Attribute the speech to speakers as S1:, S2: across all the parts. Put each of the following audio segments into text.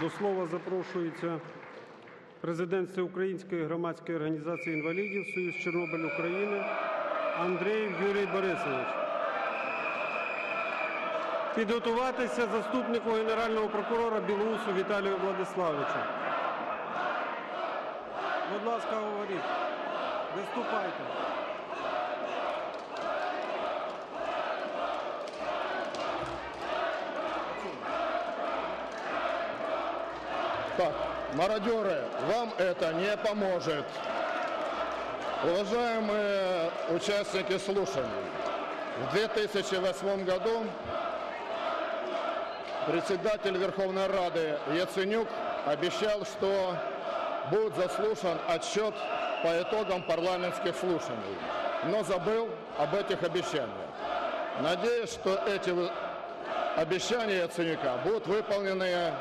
S1: До слова запрошується президент Всеукраїнської громадської організації інвалідів Союз Чорнобиль України Андрій Юрій Борисович. Підготуватися заступнику Генерального прокурора Білоусу Віталію Владиславовичу. Будь ласка, говоріть. Виступайте.
S2: Так, мародеры, вам это не поможет. Уважаемые участники слушаний, в 2008 году председатель Верховной Рады Яценюк обещал, что будет заслушан отчет по итогам парламентских слушаний, но забыл об этих обещаниях. Надеюсь, что эти обещания Яценюка будут выполнены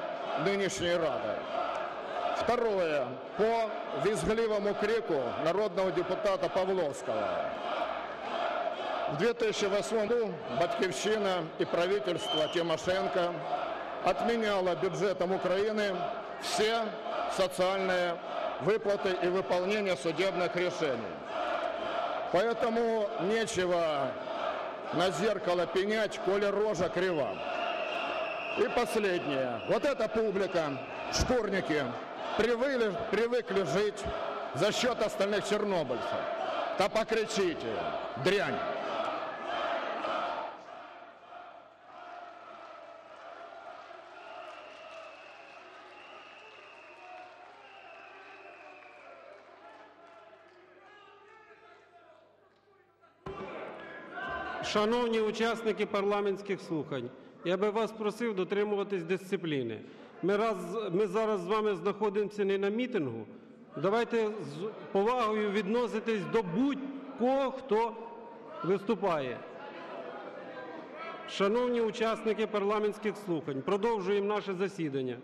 S2: нынешней Радой. Второе. По визгливому крику народного депутата Павловского. В 2008 году Батьковщина и правительство Тимошенко отменяло бюджетом Украины все социальные выплаты и выполнение судебных решений. Поэтому нечего на зеркало пенять, коли рожа крива. И последнее. Вот эта публика, шкурники, привыкли, привыкли жить за счет остальных чернобыльцев. Да покричите, дрянь.
S1: Шановні учасники парламентських слухань, я би вас просив дотримуватись дисципліни. Ми, раз, ми зараз з вами знаходимося не на мітингу. Давайте з повагою відноситись до будь-кого, хто виступає. Шановні учасники парламентських слухань, продовжуємо наше засідання.